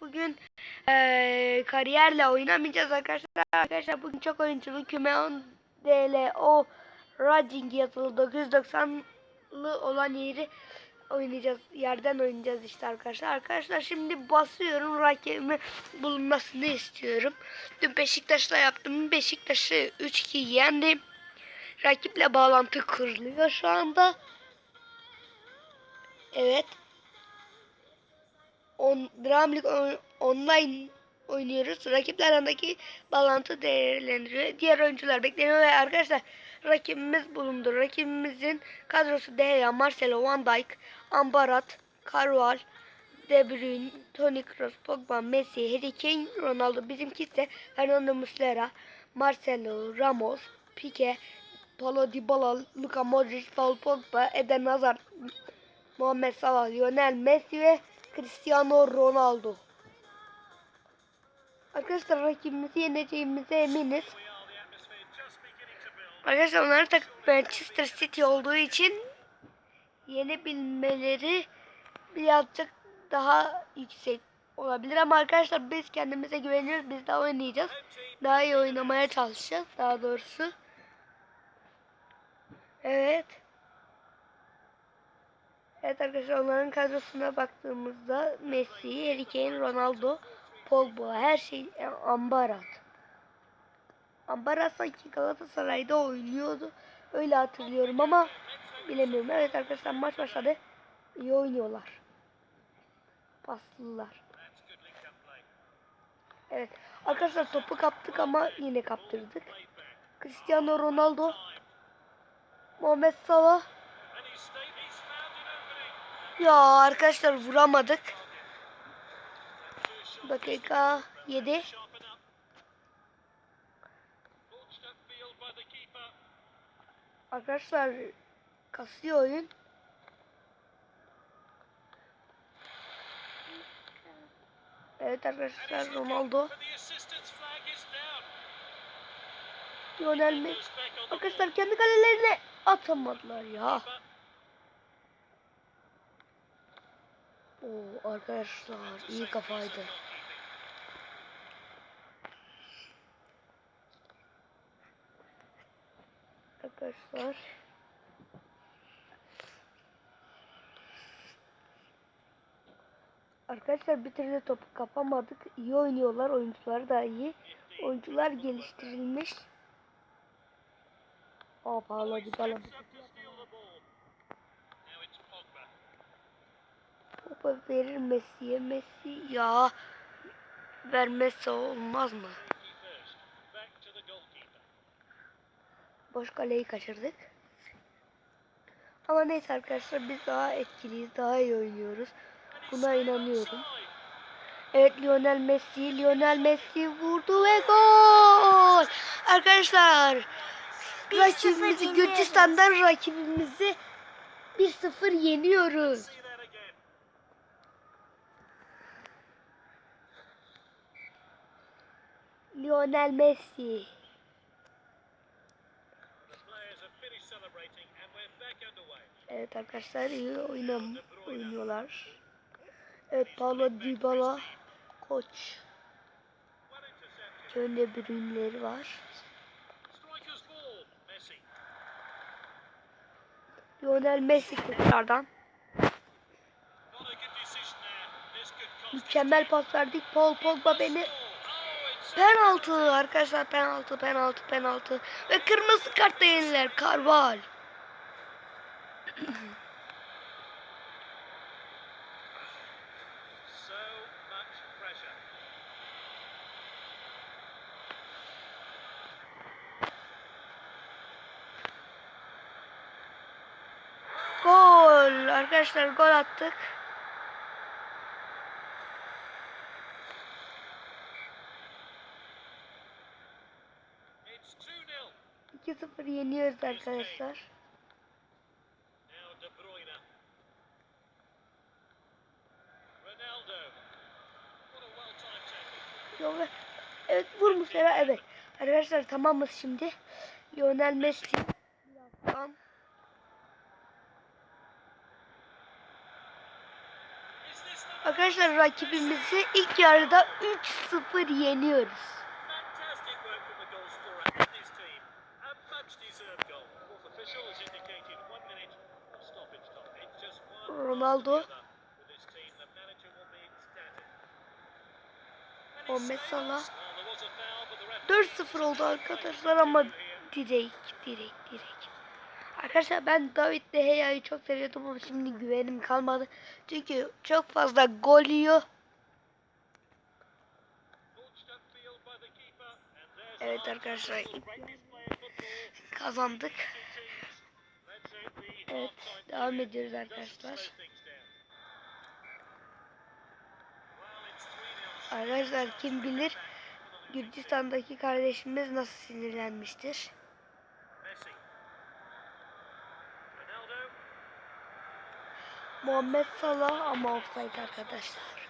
Bugün eee, kariyerle oynamayacağız arkadaşlar. Arkadaşlar bugün çok oyunculu küme 10 DLO Raging yazılı 990'lı olan yeri oynayacağız. Yerden oynayacağız işte arkadaşlar. Arkadaşlar şimdi basıyorum. Rakibimin bulunmasını istiyorum. Dün Beşiktaş'la yaptım. Beşiktaş'ı 3-2 yendim. Rakiple bağlantı kuruluyor şu anda. Evet. On, Dramlik on- online oynuyoruz. Rakipler arasındaki bağlantı değerlendiriyor. Diğer oyuncular bekleniyor ve arkadaşlar rakibimiz bulundu. Rakibimizin kadrosu De Gea, Marcelo, Van Dijk, Ambarat, Carval, De Bruyne, Toni Kroos, Pogba, Messi, Harry Kane, Ronaldo. Bizimki ise Fernando Muslera, Marcelo, Ramos, Pique, Paulo Dybala, Luka Modric, Paul Pogba, Eden Hazard, Muhammed Salah, Lionel Messi ve Cristiano Ronaldo. Arkadaşlar rakibimizi yeneceğimize eminiz. Arkadaşlar onların takım Manchester City olduğu için yenebilmeleri birazcık daha yüksek olabilir ama arkadaşlar biz kendimize güveniyoruz. Biz daha oynayacağız. Daha iyi oynamaya çalışacağız daha doğrusu. Evet. Evet arkadaşlar onların kadrosuna baktığımızda Messi, Harry Kane, Ronaldo, Pogba her şey e, Ambarat. Ambarat sanki Galatasaray'da oynuyordu. Öyle hatırlıyorum ama bilemiyorum. Evet arkadaşlar maç başladı. İyi oynuyorlar. Paslılar. Evet. Arkadaşlar topu kaptık ama yine kaptırdık. Cristiano Ronaldo. Muhammed Salah. Ya arkadaşlar vuramadık. Dakika 7. Arkadaşlar kasıyor oyun. Evet arkadaşlar Ronaldo. Lionel Messi. Arkadaşlar kendi kalelerine atamadılar ya. Oo arkadaşlar iyi kafaydı. Arkadaşlar. Arkadaşlar bir türlü topu kapamadık. İyi oynuyorlar. Oyuncular da iyi. Oyuncular geliştirilmiş. Aa Paulo Dybala. Topu verir Messi'ye. Messi ya vermezse olmaz mı? Boş kaleyi kaçırdık. Ama neyse arkadaşlar biz daha etkiliyiz. Daha iyi oynuyoruz. Buna inanıyorum. Evet Lionel Messi. Lionel Messi vurdu ve gol. Arkadaşlar rakibimizi Gürcistan'dan rakibimizi 1-0 yeniyoruz. Lionel Messi. Evet arkadaşlar iyi oynam oynuyorlar. Evet Paulo Dybala koç. Şöyle bir ürünleri var. Lionel Messi tekrardan. Mükemmel pas verdik. Paul Pogba beni penaltı arkadaşlar penaltı penaltı penaltı ve kırmızı kartla yeniler Carval. Gol arkadaşlar gol attık. İki 0 yeniyoruz arkadaşlar. Evet vur Muslera evet. Arkadaşlar tamamız şimdi. Lionel Messi. Birazdan. Arkadaşlar rakibimizi ilk yarıda 3-0 yeniyoruz. But the referee 4-0 oldu arkadaşlar ama direkt direkt direkt. Arkadaşlar ben David De Gea'yı çok seviyordum ama şimdi güvenim kalmadı. Çünkü çok fazla gol yiyor. Evet arkadaşlar kazandık. Evet devam ediyoruz arkadaşlar. slow things down. Well, it's 3-0 Arkadaşlar kim bilir Gürcistan'daki kardeşimiz nasıl sinirlenmiştir. Muhammed Salah ama offside arkadaşlar.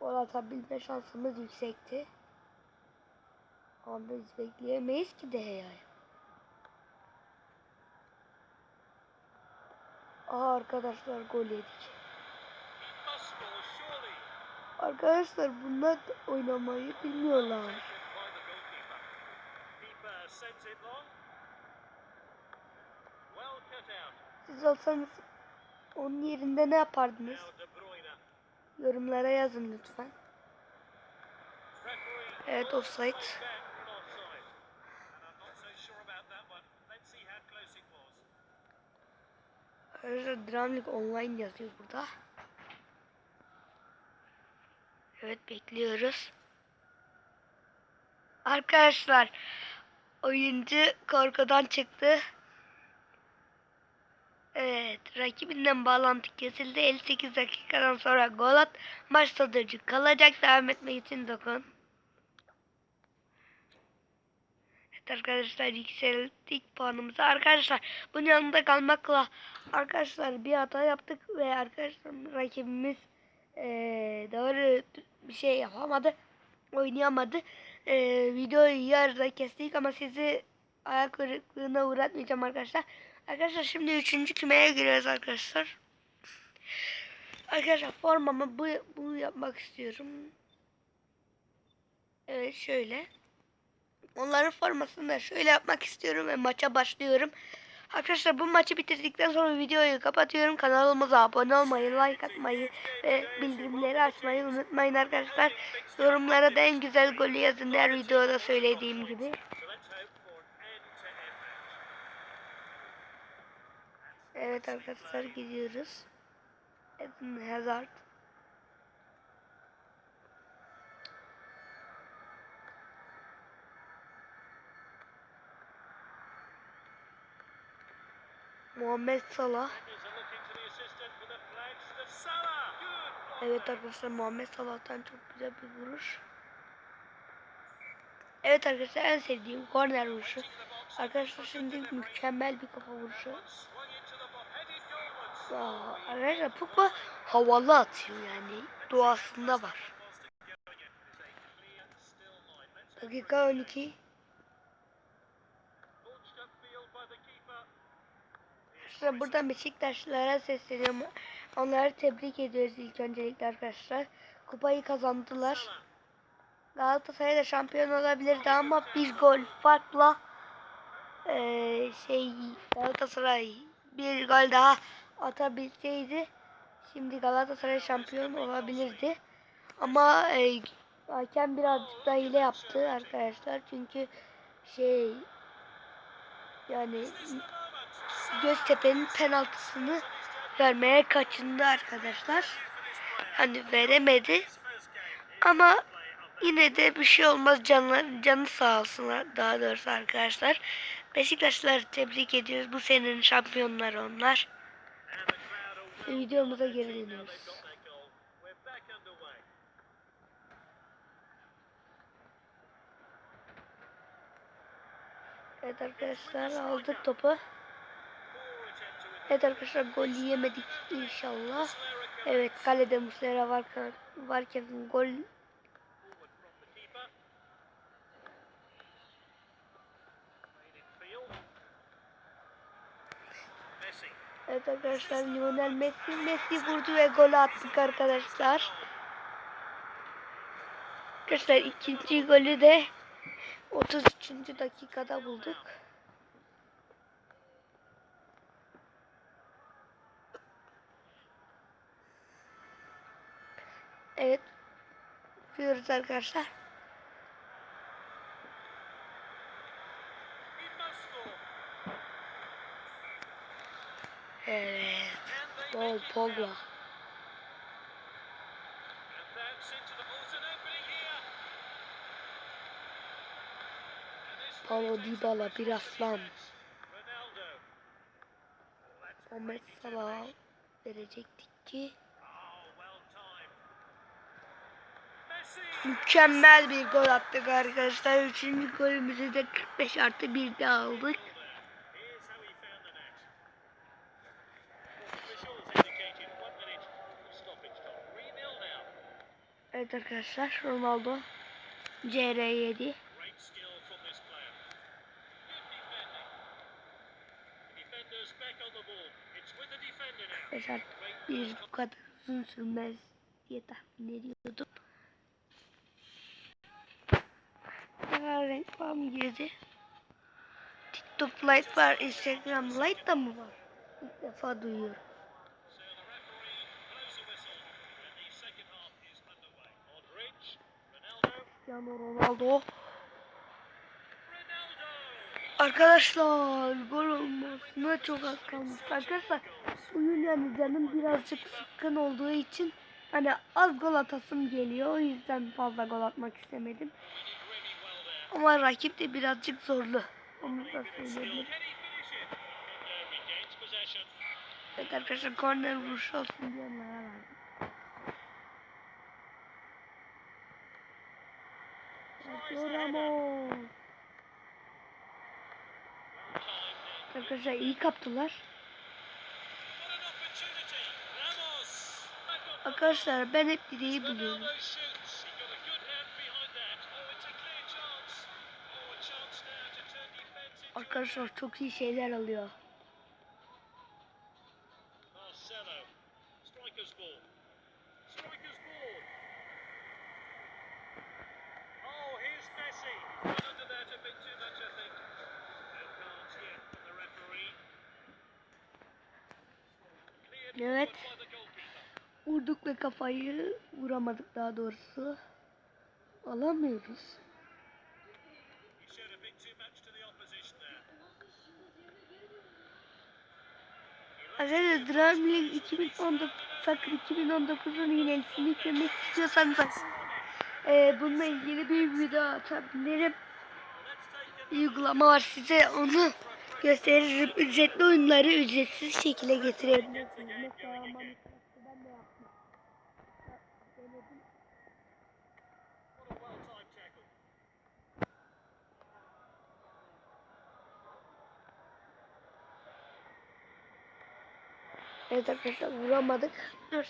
Gol atabilme şansımız yüksekti. Ama biz bekleyemeyiz ki De Aha arkadaşlar gol yedik. Arkadaşlar bunlar oynamayı bilmiyorlar. Siz olsanız onun yerinde ne yapardınız? Yorumlara yazın lütfen. Evet offside. Arkadaşlar Dramlik online yazıyor burada. Evet bekliyoruz. Arkadaşlar oyuncu korkudan çıktı. Evet rakibinden bağlantı kesildi. 58 dakikadan sonra gol at. Maç sonucu kalacak. Devam etmek için dokun. Evet arkadaşlar yükselttik puanımızı. Arkadaşlar bunun yanında kalmakla arkadaşlar bir hata yaptık ve arkadaşlar rakibimiz eee, doğru bir şey yapamadı. Oynayamadı. Eee, videoyu yarıda kestik ama sizi ayak kırıklığına uğratmayacağım arkadaşlar. Arkadaşlar şimdi üçüncü kümeye giriyoruz arkadaşlar. Arkadaşlar formamı bu, bu yapmak istiyorum. Evet şöyle. Onların formasını şöyle yapmak istiyorum ve maça başlıyorum. Arkadaşlar bu maçı bitirdikten sonra videoyu kapatıyorum. Kanalımıza abone olmayı, like atmayı ve bildirimleri açmayı unutmayın arkadaşlar. Yorumlara da en güzel golü yazın her videoda söylediğim gibi. Evet arkadaşlar gidiyoruz. Eden Hazard. Muhammed Salah. Evet arkadaşlar Muhammed Salah'tan çok güzel bir vuruş. Evet arkadaşlar en sevdiğim korner vuruşu. Arkadaşlar şimdi mükemmel bir kafa vuruşu. Aa, arkadaşlar Pogba havalı atıyor yani. Doğasında var. Dakika 12. Arkadaşlar buradan Beşiktaşlılara sesleniyorum. Onları tebrik ediyoruz ilk öncelikle arkadaşlar. Kupayı kazandılar. Galatasaray da şampiyon olabilirdi ama bir gol farkla eee, şey Galatasaray bir gol daha atabilseydi şimdi Galatasaray şampiyon olabilirdi. Ama eee, hakem birazcık da hile yaptı arkadaşlar çünkü şey yani? Göztepe'nin penaltısını vermeye kaçındı arkadaşlar. Hani veremedi ama yine de bir şey olmaz canlar, canı sağ olsun daha doğrusu arkadaşlar. Beşiktaşlıları tebrik ediyoruz. Bu senenin şampiyonları onlar. Videomuza geri dönüyoruz. Evet arkadaşlar aldık topu. Evet arkadaşlar gol yiyemedik inşallah. Evet kalede Muslera varken, varken gol. Evet arkadaşlar Lionel Messi Messi vurdu ve gol attık arkadaşlar. Arkadaşlar ikinci golü de 33. dakikada bulduk. Evet. Yapıyoruz arkadaşlar. Evet. Paul Pogba. Paulo Dybala bir aslan. Ahmet Salah verecektik ki. Oh, well timed. Messi. Mükemmel bir gol attık arkadaşlar. Üçüncü golümüzü de 45 artı 1'de aldık. Here's how he found the net. Officials indicated one minute of stoppage time. 3-0 now. Evet arkadaşlar Ronaldo CR7. Great skill from this player. Good defending. Defenders back on the ball. It's with the defender now. Arkadaşlar bir bu kadar uzun sürmez diye tahmin ediyordum. Tekrar reklam girdi. TikTok Lite var, Instagram Lite da mı var? İlk defa duyuyorum. Cristiano Ronaldo. Arkadaşlar gol olmasına çok az kalmış. Arkadaşlar oyun yani canım birazcık sıkkın olduğu için hani az gol atasım geliyor. O yüzden fazla gol atmak istemedim. Ama rakip de birazcık zorlu. Onu da söyleyebilirim. Evet arkadaşlar korner vuruş olsun diye onlara verdim. Ramos. Arkadaşlar iyi kaptılar. Arkadaşlar ben hep direği buluyorum. Arkadaşlar çok iyi şeyler alıyor. Marcelo. Striker's ball. Striker's ball. Oh, here's Messi. Got under that a bit too much, I think. No cards yet from the referee. Cleared Evet. Vurduk ve kafayı vuramadık daha doğrusu. Alamıyoruz. He showed a bit too much to the opposition there. Arkadaşlar Dream League 2019 Sakır 2019'un yenisini yüklemek istiyorsanız e, bununla ilgili bir video atabilirim. Uygulama var size onu gösteririm. Ücretli oyunları ücretsiz şekilde getirebilirsiniz. Mesela Minecraft'ta ben de yaptım. Denedim. What a well-timed tackle. Evet arkadaşlar vuramadık. Dur.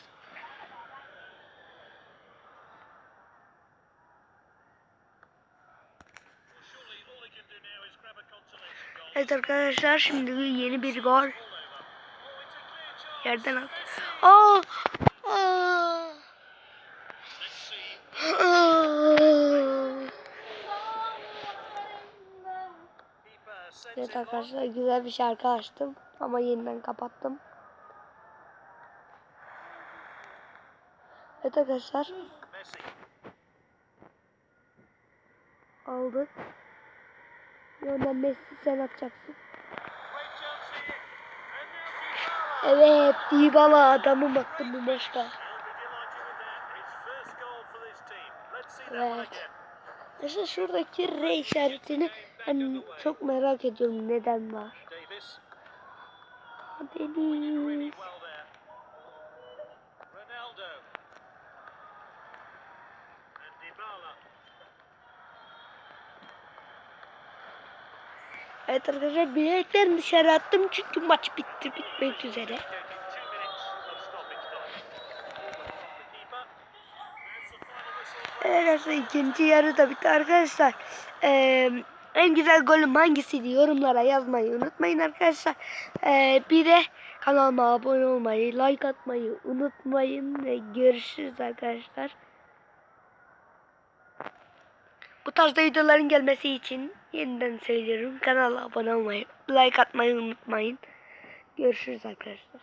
Evet arkadaşlar şimdi yeni bir gol. Yerden at. Aa! Aa! Evet arkadaşlar güzel bir şarkı açtım ama yeniden kapattım. Evet arkadaşlar aldık. Lionel Messi sen atacaksın. Evet Dybala adamı baktım bu maçta. Evet. Mesela şuradaki R işaretini hani çok merak ediyorum neden var. Deniz. Evet arkadaşlar bileklerimi dışarı attım çünkü maç bitti bitmek üzere. Evet arkadaşlar ikinci yarı da bitti arkadaşlar. Ee, en güzel golüm hangisiydi yorumlara yazmayı unutmayın arkadaşlar. Ee, bir de Kanalıma abone olmayı, like atmayı unutmayın ve görüşürüz arkadaşlar. Bu tarzda videoların gelmesi için yeniden söylüyorum. Kanala abone olmayı, like atmayı unutmayın. Görüşürüz arkadaşlar.